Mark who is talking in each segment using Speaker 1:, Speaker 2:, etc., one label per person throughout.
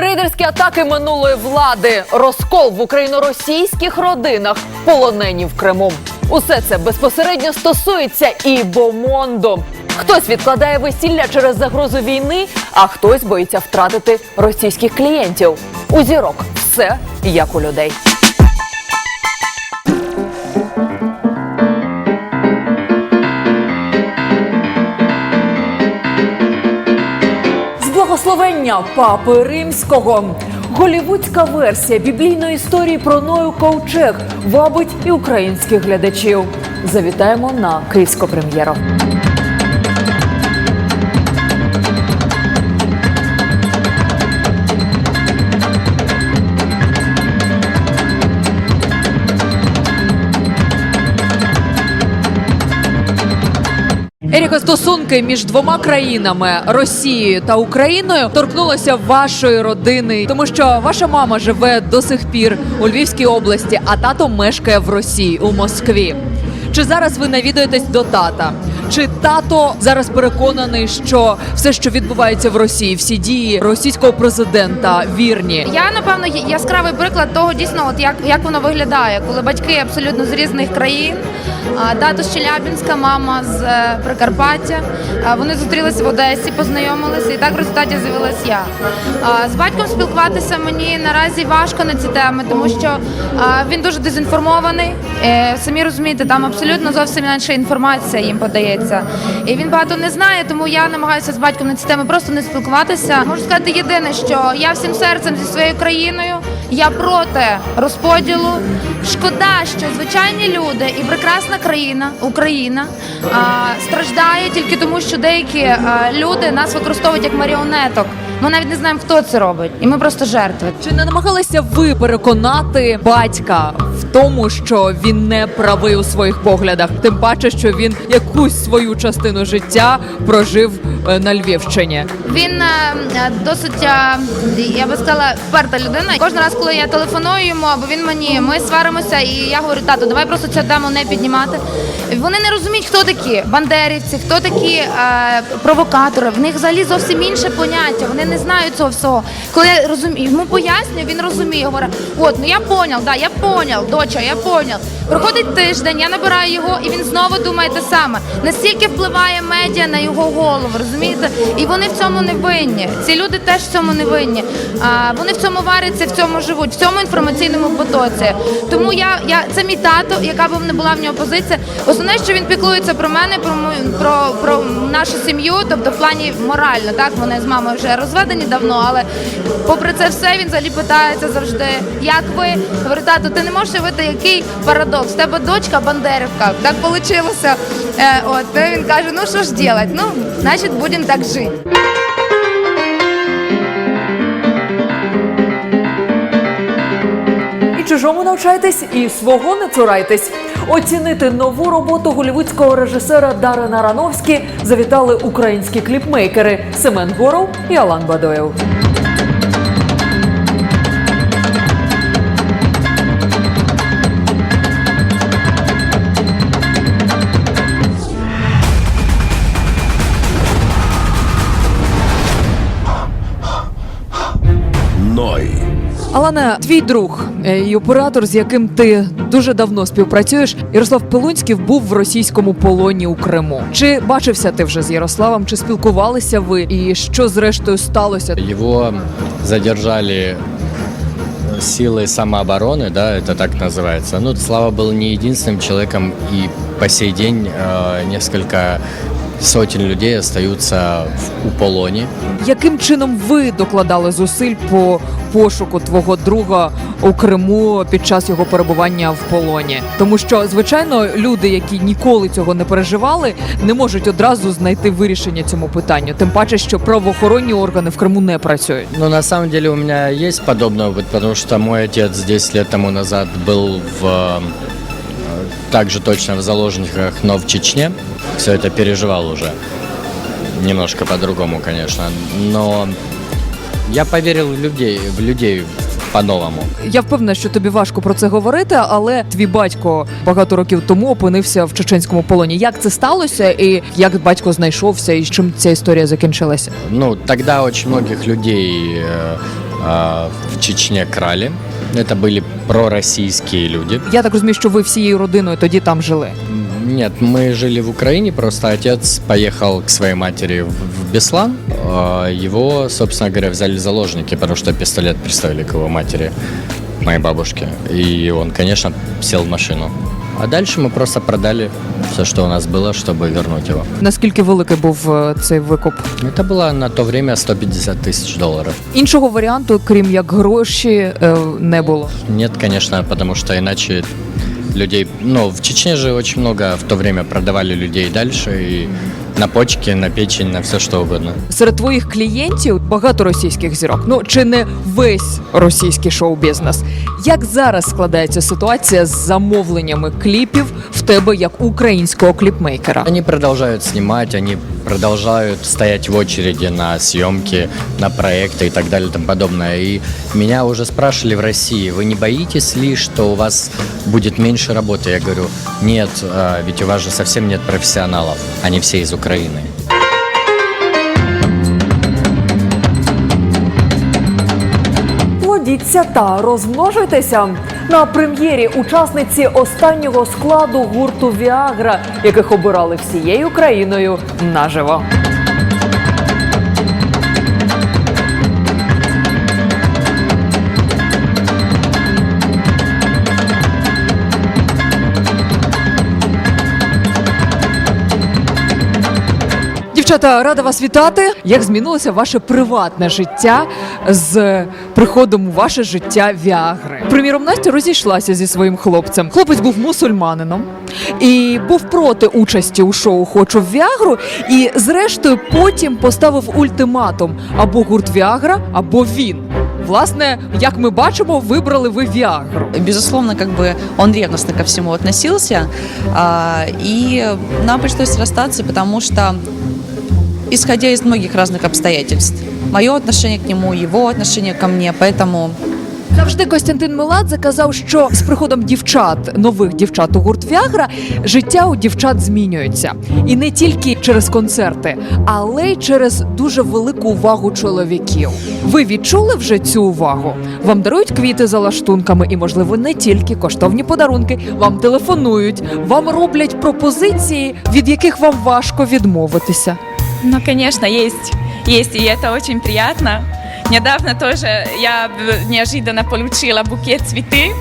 Speaker 1: Рейдерські атаки минулої влади, розкол в україно-російських родинах, полонені в Криму. Усе це безпосередньо стосується і Бомондо. Хтось відкладає весілля через загрозу війни, а хтось боїться втратити російських клієнтів. У зірок все як у людей. Благословення папи римського. Голівудська версія біблійної історії про Ною Ковчег вабить і українських глядачів. Завітаємо на київську прем'єру. Стосунки між двома країнами Росією та Україною торкнулися вашої родини, тому що ваша мама живе до сих пір у Львівській області, а тато мешкає в Росії у Москві. Чи зараз ви навідуєтесь до тата? Чи тато зараз переконаний, що все, що відбувається в Росії, всі дії російського президента вірні?
Speaker 2: Я напевно яскравий приклад того дійсно, от як, як воно виглядає, коли батьки абсолютно з різних країн. Тато з Челябінська, мама з е, Прикарпаття. Вони зустрілися в Одесі, познайомилися, і так в результаті з'явилась я. З батьком спілкуватися мені наразі важко на ці теми, тому що він дуже дезінформований. Е, Самі розумієте, там абсолютно зовсім інша інформація їм подається. І він багато не знає, тому я намагаюся з батьком на ці теми просто не спілкуватися. Можу сказати єдине, що я всім серцем зі своєю країною, я проти розподілу. Шкода, що звичайні люди і прекрасна країна, Україна, страждає тільки тому, що деякі люди нас використовують як маріонеток. Ми навіть не знаємо, хто це робить, і ми просто жертви.
Speaker 1: Чи не намагалися ви переконати батька в тому, що він не правий у своїх поглядах? Тим паче, що він якусь свою частину життя прожив е, на Львівщині.
Speaker 2: Він е, е, досить, я би сказала, вперта людина. Кожен раз, коли я телефоную йому, або він мені, ми сваримося, і я говорю, тато, давай просто цю тему не піднімати. Вони не розуміють, хто такі бандерівці, хто такі е, провокатори. В них взагалі зовсім інше поняття. Вони не знають цього всього. Коли я розумію, йому пояснюю, він розуміє. Говорить, от ну я поняв, да, я поняв, доча, я поняв. Проходить тиждень, я набираю його, і він знову думає те саме. Настільки впливає медіа на його голову, розумієте? І вони в цьому не винні. Ці люди теж в цьому не винні. А, вони в цьому варяться, в цьому живуть, в цьому інформаційному потоці. Тому я, я це мій тато, яка б не була в нього позиція. Основне, що він піклується про мене, про про, про нашу сім'ю, тобто в плані морально. Так вони з мамою вже розведені давно, але попри це все він взагалі питається завжди, як ви говорю, тато, ти не можеш уявити, який парадокс. Тебе дочка бандерівка. Так вийшло. Е, от ну, він каже: ну що ж робити? Ну, значить, будемо так жити.
Speaker 1: І чужому навчайтесь, і свого не цурайтесь. Оцінити нову роботу голівудського режисера Дарина Рановські завітали українські кліпмейкери Семен Горов і Алан Бадоєв. Алане, твій друг е, і оператор, з яким ти дуже давно співпрацюєш, Ярослав Пилунський був в російському полоні у Криму. Чи бачився ти вже з Ярославом? Чи спілкувалися ви? І що зрештою сталося?
Speaker 3: Его задержали силы самообороны, да, это так называется. Ну, Слава был не единственным человеком, и по сей день э, несколько сотен людей остаются в, у полоні.
Speaker 1: Яким чином ви докладали зусиль по пошуку твого друга у Криму під час його перебування в полоні? Тому що звичайно люди, які ніколи цього не переживали, не можуть одразу знайти вирішення цьому питанню. Тим паче, що правоохоронні органи в Криму не працюють.
Speaker 3: Ну, на самом деле у меня есть подобный опыт, потому что мой отец 10 лет тому назад был в э, также точно в заложниках, но в Чечне. Все это переживал уже. Немножко по-другому, конечно. Но я поверил в людей, в людей по-новому.
Speaker 1: Я впевнена, що тобі важко про це говорити, але твій батько багато років тому опинився в чеченському полоні. Як це сталося, і як батько знайшовся, і з чим ця історія закінчилася?
Speaker 3: Ну, тогда очень многих людей э, а, в Чечне крали. Это были пророссийские люди.
Speaker 1: Я так розумію, що ви всією родиною тоді там жили.
Speaker 3: Нет, мы жили в Украине, просто отец поехал к своей матери в Беслан. Його Его, собственно говоря, взяли в заложники, потому что пистолет приставили к его матери, моей бабушке. И он, конечно, сел в машину. А дальше мы просто продали все, что у нас было, чтобы вернуть его.
Speaker 1: Наскільки великий був е, цей викуп?
Speaker 3: Это было на то время 150 тысяч долларов.
Speaker 1: Іншого варіанту, крім як гроші, е, не було.
Speaker 3: Нет, конечно, потому что иначе людей... Ну, в Чечне же очень много в то время продавали людей дальше и на почки, на печень, на все что угодно.
Speaker 1: Серед твоїх клієнтів багато російських зірок. Ну чи не весь російський шоу-бізнес. Як зараз складається ситуація з замовленнями кліпів в тебе як українського кліпмейкера?
Speaker 3: Они продолжают снимать, они продолжают стоять в очереди на съемки, на проекты и так далее и тому подобное. И меня уже спрашивали в России, вы не боитесь ли, что у вас будет меньше работы? Я говорю, нет, а, ведь у вас же совсем нет профессионалов, они все из Украины.
Speaker 4: Плодіться та розмножуйтеся на прем'єрі учасниці останнього складу гурту Віагра, яких обирали всією країною наживо.
Speaker 1: Дівчата, рада вас вітати. Як змінилося ваше приватне життя з приходом у ваше життя Віагри? Приміром, Настя розійшлася зі своїм хлопцем. Хлопець був мусульманином і був проти участі у шоу Хочу в Віагру. І зрештою потім поставив ультиматум або гурт Віагра, або він. Власне, як ми бачимо, вибрали ви Віагру.
Speaker 5: Безусловно, как бы он ревностно ко всему относился, и нам пришлось расстаться, потому что, исходя из многих разных обстоятельств, мое отношение к нему, его отношение ко мне, поэтому
Speaker 1: Завжди Костянтин Меладзе казав, що з приходом дівчат, нових дівчат у гурт Віагра, життя у дівчат змінюється. І не тільки через концерти, але й через дуже велику увагу чоловіків. Ви відчули вже цю увагу? Вам дарують квіти за лаштунками, і, можливо, не тільки коштовні подарунки. Вам телефонують, вам роблять пропозиції, від яких вам важко відмовитися.
Speaker 6: Ну, конечно, есть. Есть, и это очень приятно. Недавно тоже я неожиданно получила букет цветы.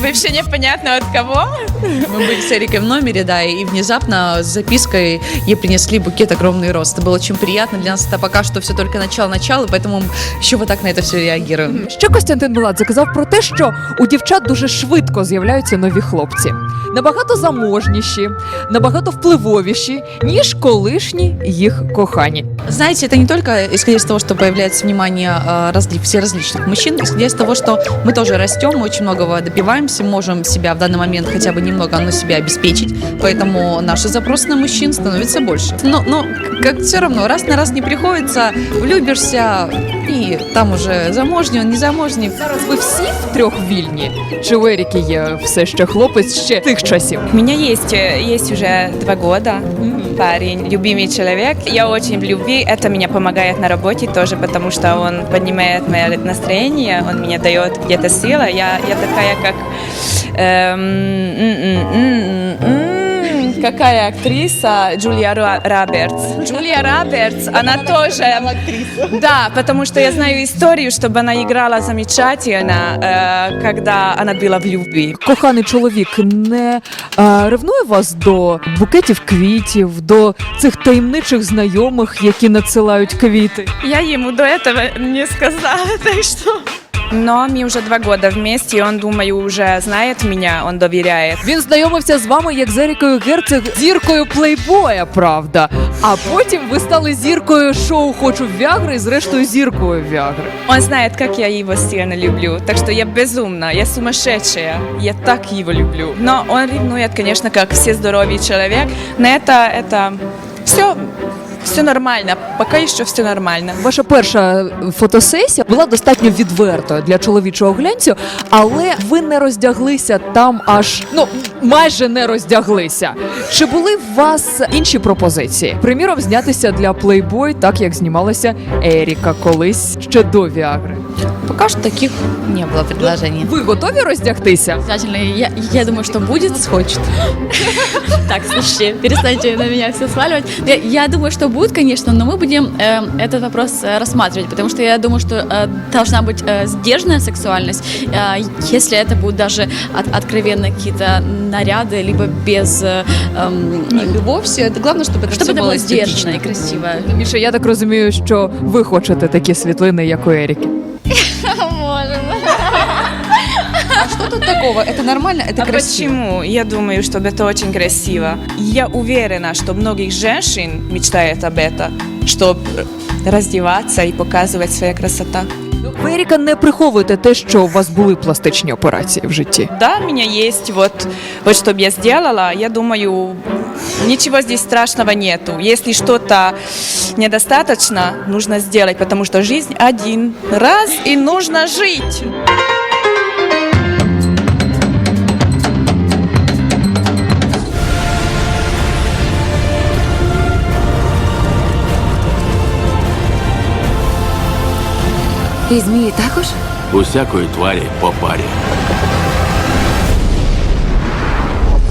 Speaker 6: Вообще непонятно от кого.
Speaker 5: мы были с Эрикой в номере, да, и внезапно с запиской ей принесли букет огромный рост. Это было очень приятно. Для нас это пока что все только начало-начало, поэтому еще вот так на это все реагируем.
Speaker 1: Ще Костянтин Меладзе казав про те, що у дівчат дуже швидко з'являються нові хлопці, набагато заможніші, набагато впливовіші, ніж колишні їх кохані.
Speaker 5: Знаете, это не только исходя из того, что появляется внимание э, разли- все различных мужчин, исходя из того, что мы тоже растем, мы очень многого добиваемся, Можем себя в данный момент хотя бы немного, но себя обеспечить, поэтому наши запросы на мужчин становятся больше. Но, но как все равно, раз на раз не приходится, влюбишься, и там уже замужний, он не замужний.
Speaker 1: Зараз ви всі втрьох вільні? Чи у Еріки є все ще хлопець ще тих часів?
Speaker 6: У меня есть, э, есть уже два года парень, любимый человек. Я очень в любви, это меня помогает на работе тоже, потому что он поднимает мое настроение, он мне дает где-то сила. Я, я такая, как... эм, м, м, м, м, Какая актриса Джулия Ра- Робертс. Джулия Робертс, она тоже... Да, потому что я знаю историю, чтобы она играла замечательно, э, когда она была в любви.
Speaker 1: Коханий чоловік не а, ревнує вас до букетів квітів, до цих таємничих знайомих, які надсилають квіти.
Speaker 6: Я ему до этого не сказала, так что... Но мы уже два года вместе, и он, думаю, уже знает меня, он доверяет.
Speaker 1: Він знайомився з вами як з Ерікою Герцег, зіркою плейбоя, правда. А потім ви стали зіркою шоу Хочу Віагри і зрештою зіркою Віагри.
Speaker 6: Он знает, как я его сильно люблю, так что я безумна, я сумасшедшая, я так его люблю. Но он ревнует, конечно, как все здоровый человек, но это, это все, все нормально, поки що все нормально.
Speaker 1: Ваша перша фотосесія була достатньо відвертою для чоловічого глянцю, але ви не роздяглися там аж ну майже не роздяглися. Чи були в вас інші пропозиції? Приміром, знятися для Playboy, так як знімалася Еріка колись ще до Віагри
Speaker 5: пока что таких не было предложений.
Speaker 1: Ви готові роздягтися?
Speaker 7: Обязательно. Я, я думаю, что будет, схочет. Так, слушайте, перестаньте на меня все сваливать. Я, я думаю, что будет, конечно, но мы будем э, этот вопрос э, рассматривать, потому что я думаю, что э, должна быть э, сдержанная сексуальность. Э, если это будут даже от- откровенно какие-то наряды, либо без... э, эм,
Speaker 5: Любовь, все, это главное, чтобы это
Speaker 7: чтобы
Speaker 5: все
Speaker 7: это
Speaker 5: было
Speaker 7: было сдержанно
Speaker 5: эстетично.
Speaker 7: и красиво.
Speaker 1: Міша, я так розумію, що ви хочете такі світлини, як у Еріки.
Speaker 5: Что тут такого? Это нормально, это
Speaker 6: А
Speaker 5: красиво.
Speaker 6: почему? Я думаю, что это очень красиво. Я уверена, что многих женщин мечтает об этом, чтобы раздеваться и показывать своя красота.
Speaker 1: Ви, Еріка, не приховуєте те, що у вас були пластичні операції в житті.
Speaker 6: Да, у меня есть вот, вот что б я сделала, я думаю, ничего здесь страшного нету. Если что-то недостаточно, нужно сделать, потому что жизнь один раз и нужно жить.
Speaker 8: І змії також?
Speaker 9: Усякої тварі по парі.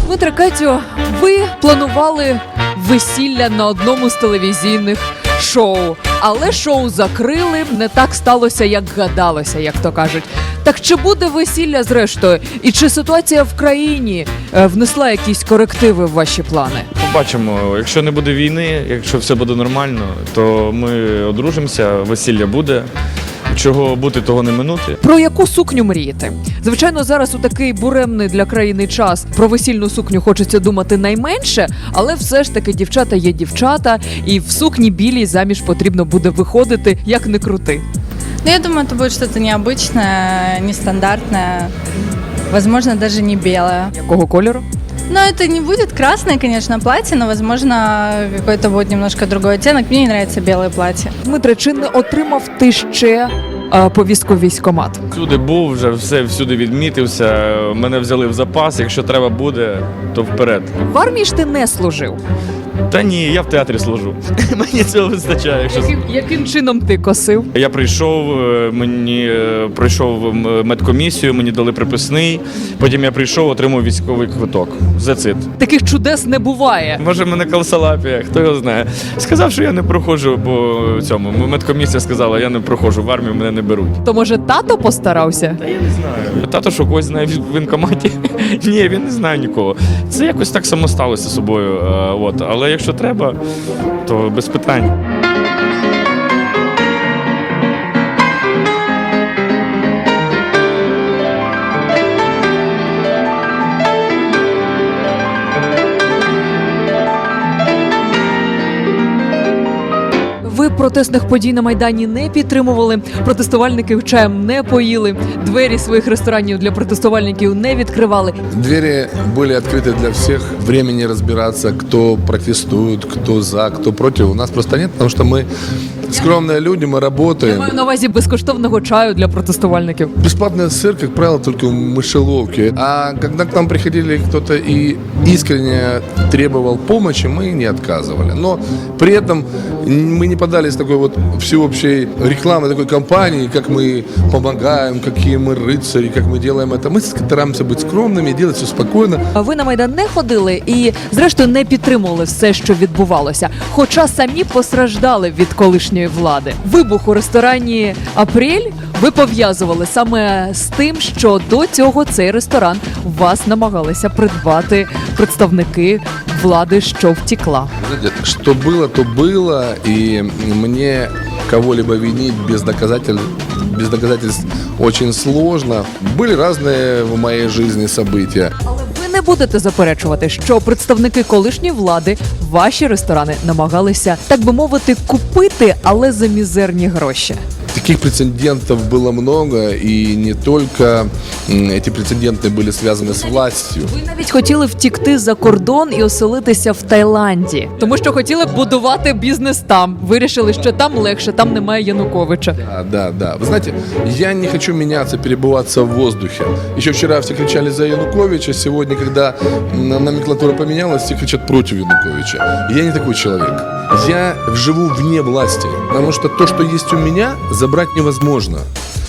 Speaker 1: Дмитре Катю, ви планували весілля на одному з телевізійних шоу, але шоу закрили. Не так сталося, як гадалося, як то кажуть. Так чи буде весілля зрештою? І чи ситуація в країні е, внесла якісь корективи в ваші плани?
Speaker 10: Побачимо, якщо не буде війни, якщо все буде нормально, то ми одружимося, весілля буде. Чого бути, того не минути.
Speaker 1: Про яку сукню мрієте? Звичайно, зараз у такий буремний для країни час про весільну сукню хочеться думати найменше, але все ж таки дівчата є дівчата, і в сукні білій заміж потрібно буде виходити як не крути.
Speaker 11: Ну, я думаю, это будет что-то необычное, нестандартное, возможно, даже не белое.
Speaker 1: Якого кольору?
Speaker 11: Но это не будет красное, конечно, платье, но, возможно, какой-то будет немножко другой оттенок. Мне не нравится белое платье.
Speaker 1: Дмитре, чи не отримав ти ще е, повістку в військкомат?
Speaker 10: Всюди був, вже все всюди відмітився. Мене взяли в запас. Якщо треба буде, то вперед.
Speaker 1: В армії ж ти не служив.
Speaker 10: Та ні, я в театрі служу. Мені цього вистачає. Якщо
Speaker 1: Яким, яким чином ти косив?
Speaker 10: я прийшов, е, мені е, пройшов медкомісію, мені дали приписний. Потім я прийшов, отримав військовий квиток. Зацит.
Speaker 1: Таких чудес не буває.
Speaker 10: Може, мене колсалапія, хто його знає. Сказав, що я не проходжу по цьому. Медкомісія сказала, я не проходжу в армію, мене не беруть.
Speaker 1: То може тато постарався?
Speaker 10: Та я не знаю. Тато що когось знає в воєнкоматі? Ні, він не знає нікого. Це якось так само сталося собою. е, От. Але якщо треба, то без питань.
Speaker 1: протестних подій на майдані не підтримували. Протестувальників чаєм не поїли. Двері своїх ресторанів для протестувальників не відкривали.
Speaker 12: Двери были открыты для всех. Времени разбираться, кто протестует, кто за, кто против. У нас просто нет, потому что мы скромные люди, мы
Speaker 1: Я
Speaker 12: работаем.
Speaker 1: маю на увазі безкоштовного чаю для протестувальників.
Speaker 12: Бесплатный сыр, как правило, только в мышеловке. А когда к нам приходили кто-то и искренне требовал помощи, мы не отказывали. Но при этом мы не подались такой вот всеобщей рекламы такой компании, как мы помогаем, какие мы рыцари, как мы делаем это. Мы стараемся быть скромными, делать все спокойно.
Speaker 1: А Ви на майдан не ходили і, зрештою, не підтримували все, що відбувалося. Хоча самі постраждали від колишньої влади. Вибух у ресторані Апрель ви пов'язували саме з тим, що до цього цей ресторан у вас намагалися придбати представники влади, що втікла.
Speaker 12: Знаете, что было, то было, и мне кого-либо винить без доказательств, без доказательств очень сложно. Были разные в моей жизни события.
Speaker 1: Не будете заперечувати, що представники колишньої влади ваші ресторани намагалися, так би мовити, купити, але за мізерні гроші.
Speaker 12: Таких прецедентов было много, и не только м, эти прецеденты были связаны с властью.
Speaker 1: Ви навіть хотіли втікти за кордон і оселитися в Таїланді, тому що хотіли б будувати бізнес там. Вирішили, що там легше, там немає Януковича.
Speaker 12: Да, да, да. Вы знаете, я не хочу меняться, перебываться в воздухе. Еще вчера все кричали за Януковича, сегодня, когда м, номенклатура поменялась, все кричат против Януковича. Я не такой человек. Я живу вне власти, потому что то, что есть у меня, забрать невозможно.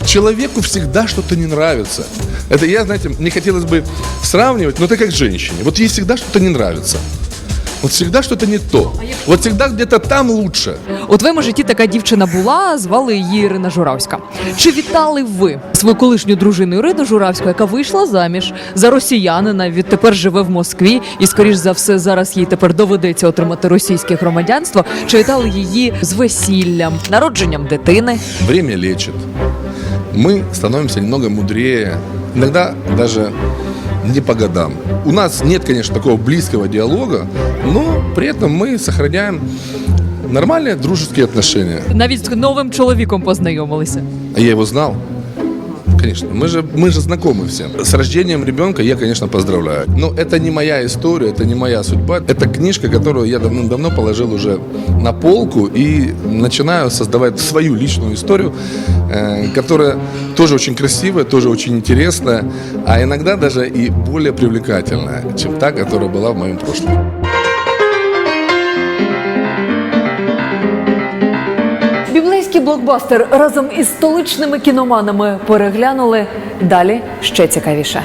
Speaker 12: Человеку всегда что-то не нравится. Это я, знаете, не хотелось бы сравнивать, но это как женщине. Вот ей всегда что-то не нравится. Вот всегда что-то не то. Вот всегда где-то там лучше.
Speaker 1: У твоєму житті така дівчина була, звали її Ірина Журавська. Чи вітали ви свою колишню дружину Ірину Журавську, яка вийшла заміж за росіянина, відтепер живе в Москві, і скоріш за все зараз їй тепер доведеться отримати російське громадянство? Чи вітали її з весіллям, народженням дитини?
Speaker 12: Время лечит. Мы становимся немного мудрее. Иногда даже не по годам. У нас нет, конечно, такого близкого диалога, но при этом мы сохраняем нормальные дружеские отношения.
Speaker 1: Навіть з новим чоловіком познайомилися.
Speaker 12: А я его знал. Конечно, мы же, мы же знакомы все. С рождением ребенка я, конечно, поздравляю. Но это не моя история, это не моя судьба. Это книжка, которую я давным-давно положил уже на полку и начинаю создавать свою личную историю, э, которая тоже очень красивая, тоже очень интересная, а иногда даже и более привлекательная, чем та, которая была в моем прошлом.
Speaker 4: Біблейський блокбастер разом із столичними кіноманами переглянули. Далі ще цікавіше.